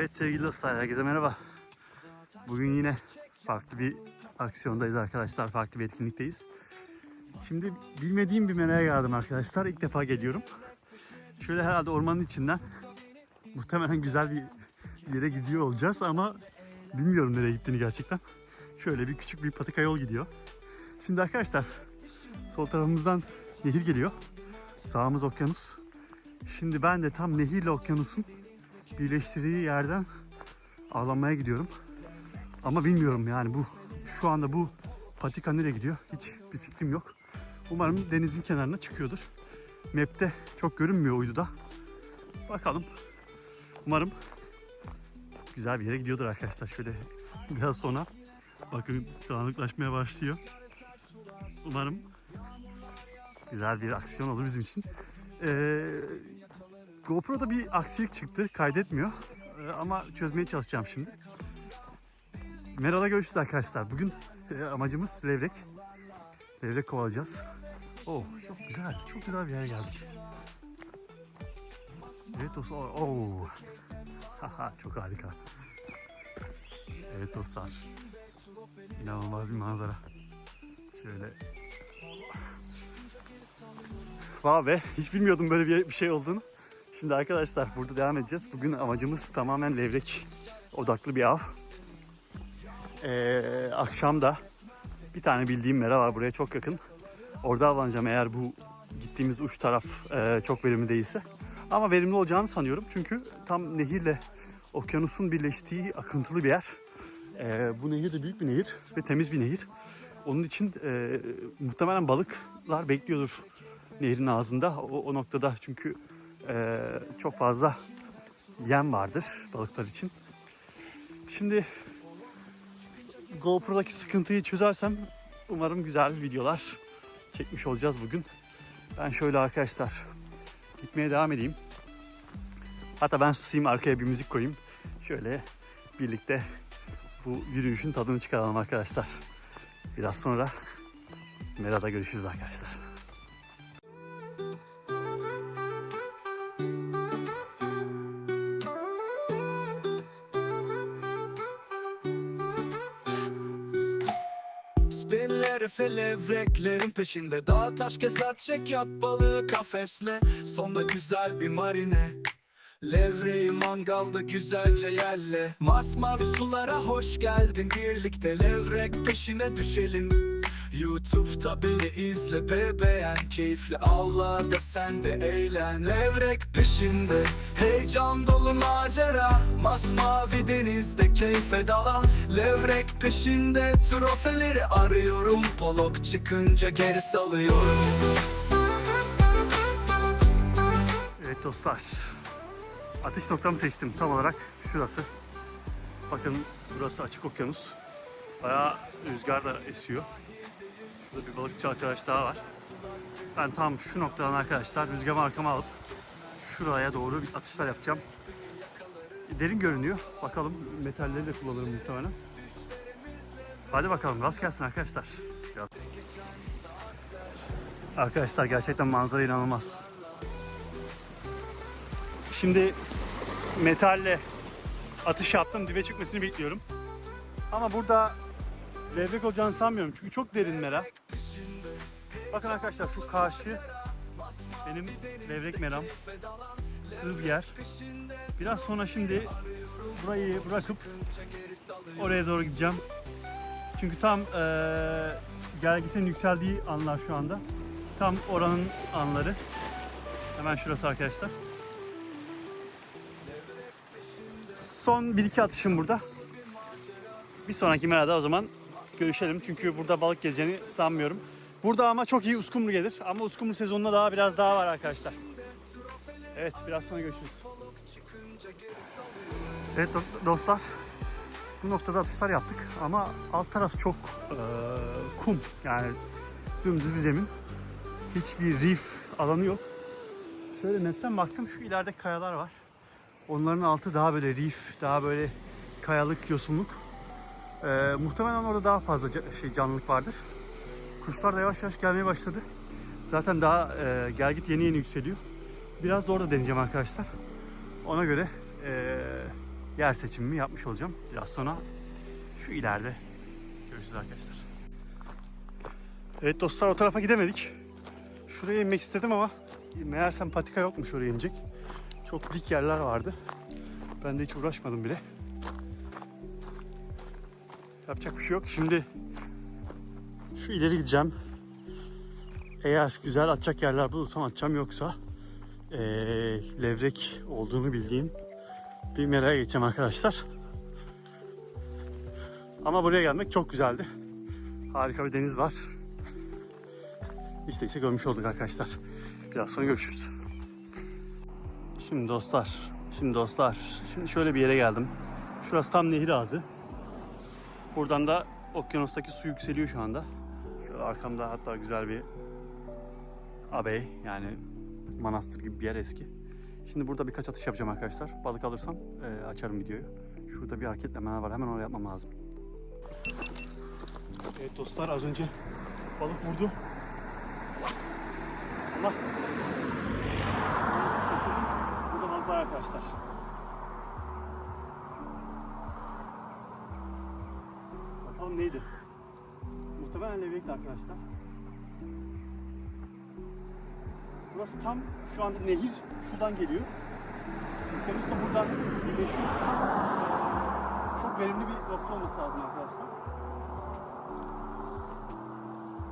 Evet sevgili dostlar, herkese merhaba. Bugün yine farklı bir aksiyondayız arkadaşlar, farklı bir etkinlikteyiz. Şimdi bilmediğim bir meraya geldim arkadaşlar, ilk defa geliyorum. Şöyle herhalde ormanın içinden muhtemelen güzel bir yere gidiyor olacağız ama bilmiyorum nereye gittiğini gerçekten. Şöyle bir küçük bir patika yol gidiyor. Şimdi arkadaşlar sol tarafımızdan nehir geliyor. Sağımız okyanus. Şimdi ben de tam nehirle okyanusun birleştirdiği yerden avlanmaya gidiyorum. Ama bilmiyorum yani bu şu anda bu patika nereye gidiyor hiç bir fikrim yok. Umarım denizin kenarına çıkıyordur. Map'te çok görünmüyor uyduda. Bakalım. Umarım güzel bir yere gidiyordur arkadaşlar. Şöyle biraz sonra bakın karanlıklaşmaya başlıyor. Umarım güzel bir aksiyon olur bizim için. Ee, GoPro'da bir aksilik çıktı. Kaydetmiyor. Ee, ama çözmeye çalışacağım şimdi. Merhaba görüşürüz arkadaşlar. Bugün e, amacımız levrek. Levrek kovalayacağız. Oh çok güzel. Çok güzel bir yere geldik. Evet dostlar. Oh. Çok harika. Evet dostlar. İnanılmaz bir manzara. Şöyle. Vay be. Hiç bilmiyordum böyle bir şey olduğunu. Şimdi arkadaşlar burada devam edeceğiz. Bugün amacımız tamamen levrek odaklı bir av. Ee, akşam da bir tane bildiğim mera var buraya çok yakın. Orada avlanacağım eğer bu gittiğimiz uç taraf e, çok verimli değilse. Ama verimli olacağını sanıyorum çünkü tam nehirle okyanusun birleştiği akıntılı bir yer. Ee, bu nehir de büyük bir nehir ve temiz bir nehir. Onun için e, muhtemelen balıklar bekliyordur nehrin ağzında. O, o noktada çünkü e, çok fazla yem vardır balıklar için. Şimdi GoPro'daki sıkıntıyı çözersem umarım güzel videolar çekmiş olacağız bugün. Ben şöyle arkadaşlar gitmeye devam edeyim. Hatta ben susayım arkaya bir müzik koyayım. Şöyle birlikte bu yürüyüşün tadını çıkaralım arkadaşlar. Biraz sonra Mera'da görüşürüz arkadaşlar. Spinler efe levreklerin peşinde. Dağ taş keser çek yap balığı kafesle. Sonda güzel bir marine. Levreyi mangalda güzelce yerle. Masmavi sulara hoş geldin. Birlikte levrek peşine düşelim Youtube'da beni izle be beğen Keyifli avlarda sen de eğlen Levrek peşinde Heyecan dolu macera Masmavi denizde keyfe dalan Levrek peşinde Trofeleri arıyorum Polok çıkınca geri salıyorum Evet dostlar. Atış noktamı seçtim tam olarak şurası. Bakın burası açık okyanus. Bayağı rüzgar da esiyor. Şurada bir balıkçı arkadaş daha var. Ben tam şu noktadan arkadaşlar rüzgarımı arkama alıp şuraya doğru bir atışlar yapacağım. Derin görünüyor. Bakalım metalleri de kullanırım muhtemelen. Hadi bakalım rast gelsin arkadaşlar. Arkadaşlar gerçekten manzara inanılmaz. Şimdi metalle atış yaptım. Dibe çıkmasını bekliyorum. Ama burada levrek olacağını sanmıyorum. Çünkü çok derin mera. Bakın arkadaşlar şu karşı benim levrek meram. Sığ bir yer. Biraz sonra şimdi burayı bırakıp oraya doğru gideceğim. Çünkü tam eee gergitin yükseldiği anlar şu anda. Tam oranın anları. Hemen şurası arkadaşlar. Son 1-2 atışım burada. Bir sonraki merada o zaman görüşelim. Çünkü burada balık geleceğini sanmıyorum. Burada ama çok iyi uskumru gelir. Ama uskumru sezonunda daha biraz daha var arkadaşlar. Evet biraz sonra görüşürüz. Evet do- dostlar. Bu noktada atışlar yaptık ama alt taraf çok eee, kum yani dümdüz bir zemin. Hiçbir reef alanı yok. Şöyle netten baktım şu ileride kayalar var. Onların altı daha böyle reef, daha böyle kayalık, yosunluk. Ee, muhtemelen orada daha fazla ca- şey canlılık vardır. Kuşlar da yavaş yavaş gelmeye başladı. Zaten daha e, gelgit yeni yeni yükseliyor. Biraz da orada deneyeceğim arkadaşlar. Ona göre e, yer seçimimi yapmış olacağım. Biraz sonra şu ileride görüşürüz arkadaşlar. Evet dostlar o tarafa gidemedik. Şuraya inmek istedim ama meğersem patika yokmuş oraya inecek. Çok dik yerler vardı. Ben de hiç uğraşmadım bile. Yapacak bir şey yok. Şimdi şu ileri gideceğim. Eğer güzel atacak yerler bulursam atacağım yoksa eee, levrek olduğunu bildiğim bir meraya geçeceğim arkadaşlar. Ama buraya gelmek çok güzeldi. Harika bir deniz var. İşte ise görmüş olduk arkadaşlar. Biraz sonra görüşürüz. Şimdi dostlar, şimdi dostlar, şimdi şöyle bir yere geldim. Şurası tam nehir ağzı. Buradan da okyanustaki su yükseliyor şu anda. Şöyle arkamda hatta güzel bir abey yani manastır gibi bir yer eski. Şimdi burada birkaç atış yapacağım arkadaşlar. Balık alırsam e, açarım videoyu. Şurada bir hareketleme var hemen onu yapmam lazım. Evet dostlar az önce balık vurdu. Allah. Burada balık var arkadaşlar. Bakalım neydi? Muhtemelen levrekti arkadaşlar. Burası tam şu anda nehir şuradan geliyor. Okyanus da buradan birleşiyor. Çok verimli bir nokta olması lazım arkadaşlar.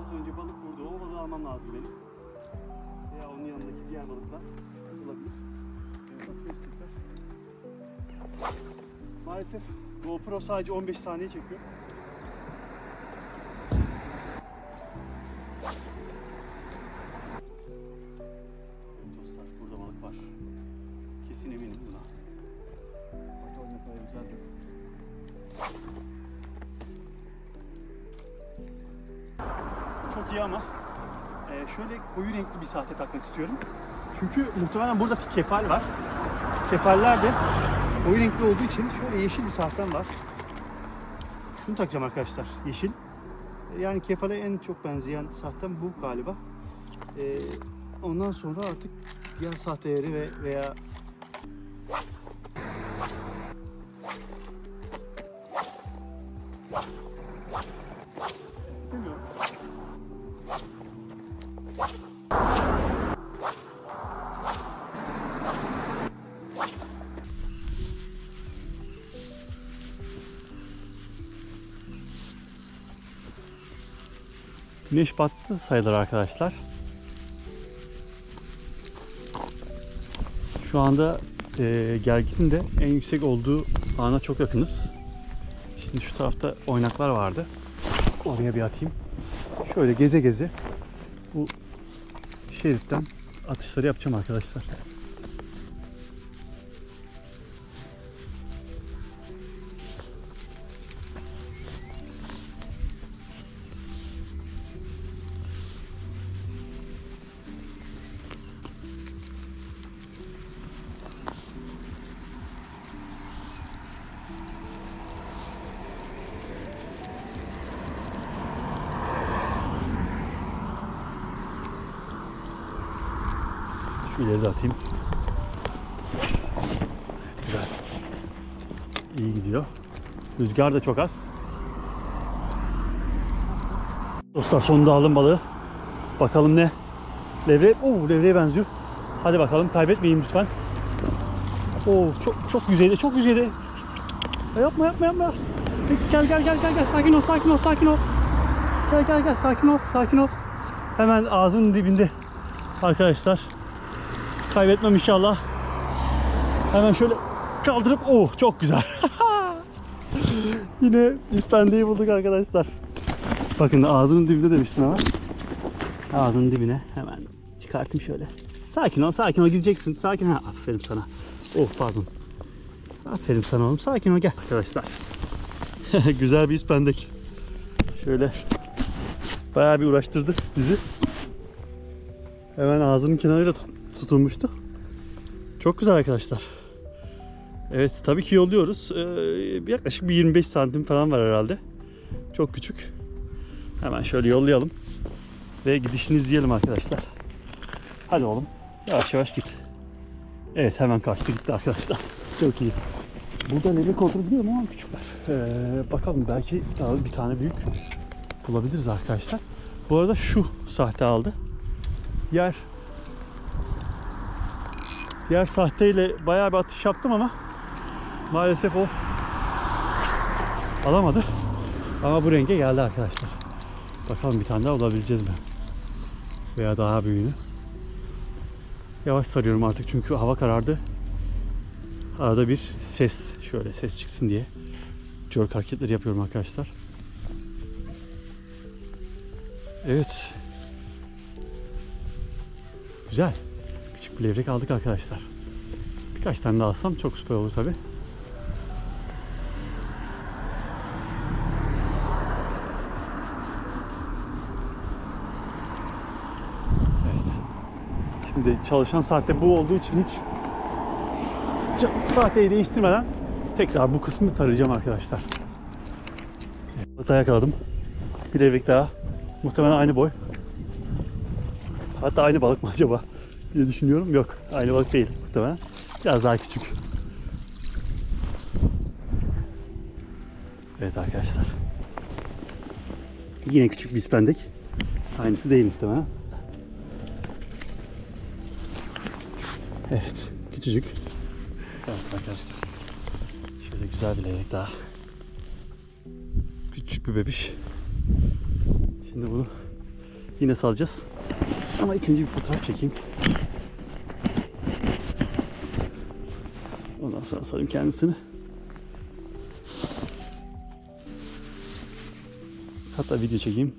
Az önce balık vurdu. O balığı almam lazım benim. Veya onun yanındaki diğer balıklar olabilir. Maalesef GoPro sadece 15 saniye çekiyor. Şöyle koyu renkli bir saate takmak istiyorum. Çünkü muhtemelen burada kefal var. Kefaller de koyu renkli olduğu için şöyle yeşil bir saatten var. Şunu takacağım arkadaşlar. Yeşil. E, Yani kefale en çok benzeyen saatten bu galiba. E, ondan sonra artık diğer sahteleri ve veya Güneş battı sayılır arkadaşlar. Şu anda e, Gergit'in de en yüksek olduğu ana çok yakınız. Şimdi şu tarafta oynaklar vardı. Oraya bir atayım. Şöyle geze geze bu şeritten atışları yapacağım arkadaşlar. İleri atayım. Güzel. İyi gidiyor. Rüzgar da çok az. Dostlar sonunda aldım balığı. Bakalım ne? Levre, oo levreye benziyor. Hadi bakalım kaybetmeyin lütfen. Oo çok çok yüzeyde, çok yüzeyde. Ya yapma yapma yapma. Peki gel gel gel gel gel sakin ol sakin ol sakin ol. Gel gel gel sakin ol sakin ol. Hemen ağzının dibinde arkadaşlar. Kaybetmem inşallah. Hemen şöyle kaldırıp oh çok güzel. Yine ispendeyi bulduk arkadaşlar. Bakın ağzının dibinde demiştin ama. Ağzının dibine hemen çıkartayım şöyle. Sakin ol, sakin ol gideceksin. Sakin ha. Aferin sana. Oh pardon. Aferin sana oğlum. Sakin ol gel. Arkadaşlar. Güzel bir ispendek. Şöyle. Bayağı bir uğraştırdı bizi. Hemen ağzının kenarıyla tut- tutulmuştu. Çok güzel arkadaşlar. Evet tabii ki yolluyoruz. Ee, yaklaşık bir 25 santim falan var herhalde. Çok küçük. Hemen şöyle yollayalım. Ve gidişini izleyelim arkadaşlar. Hadi oğlum. Yavaş yavaş git. Evet hemen kaçtı gitti arkadaşlar. Çok iyi. Burada levrek olduğunu biliyorum ama küçükler. Ee, bakalım belki bir tane büyük bulabiliriz arkadaşlar. Bu arada şu sahte aldı. Yer Diğer sahteyle bayağı bir atış yaptım ama maalesef o alamadı. Ama bu renge geldi arkadaşlar. Bakalım bir tane daha olabileceğiz mi? Veya daha büyüğünü. Yavaş sarıyorum artık çünkü hava karardı. Arada bir ses, şöyle ses çıksın diye jerk hareketleri yapıyorum arkadaşlar. Evet. Güzel. Küçük bir levrek aldık arkadaşlar. Birkaç tane daha alsam çok süper olur tabi. Evet. Şimdi çalışan saatte bu olduğu için hiç sahteyi değiştirmeden tekrar bu kısmı tarayacağım arkadaşlar. Evet, yakaladım. Bir levrek daha. Muhtemelen aynı boy. Hatta aynı balık mı acaba diye düşünüyorum. Yok aynı balık değil muhtemelen. Biraz daha küçük. Evet arkadaşlar. Yine küçük bir ispendek. Aynısı değil muhtemelen. Evet küçücük. Evet arkadaşlar. Şöyle güzel bir levrek daha. Küçük bir bebiş. Şimdi bunu yine salacağız. Ama ilk bir fotoğraf çekeyim. Ondan sonra sarayım kendisini. Hatta video çekeyim.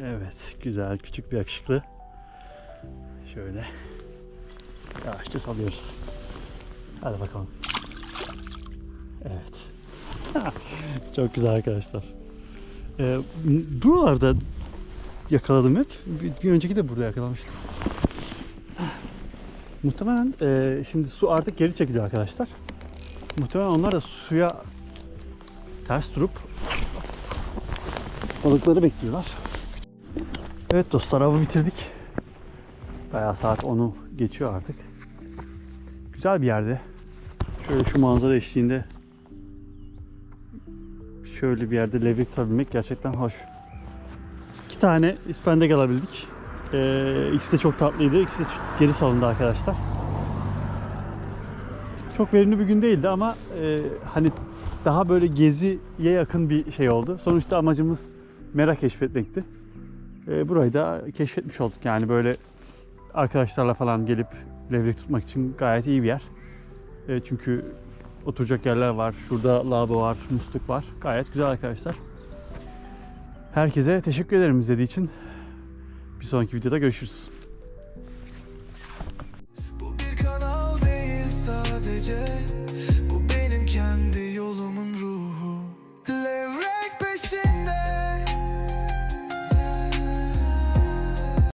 Evet, güzel, küçük bir yakışıklı. Şöyle. Yavaşça salıyoruz. Hadi bakalım. Evet. Çok güzel arkadaşlar. Ee, buralarda yakaladım hep. Bir, bir önceki de burada yakalamıştım. Muhtemelen e, şimdi su artık geri çekiliyor arkadaşlar. Muhtemelen onlar da suya ters durup balıkları bekliyorlar. Evet dostlar avı bitirdik. Bayağı saat 10'u geçiyor artık. Güzel bir yerde. Şöyle şu manzara eşliğinde şöyle bir yerde levrek tutabilmek gerçekten hoş. İki tane ispendek alabildik. Ee, ikisi de çok tatlıydı. İkisi de geri salındı arkadaşlar. Çok verimli bir gün değildi ama e, hani daha böyle geziye yakın bir şey oldu. Sonuçta amacımız merak keşfetmekti. E, burayı da keşfetmiş olduk. Yani böyle arkadaşlarla falan gelip levrek tutmak için gayet iyi bir yer. E, çünkü oturacak yerler var. Şurada lavabo var, musluk var. Gayet güzel arkadaşlar. Herkese teşekkür ederim izlediği için. Bir sonraki videoda görüşürüz. Bu bir kanal değil sadece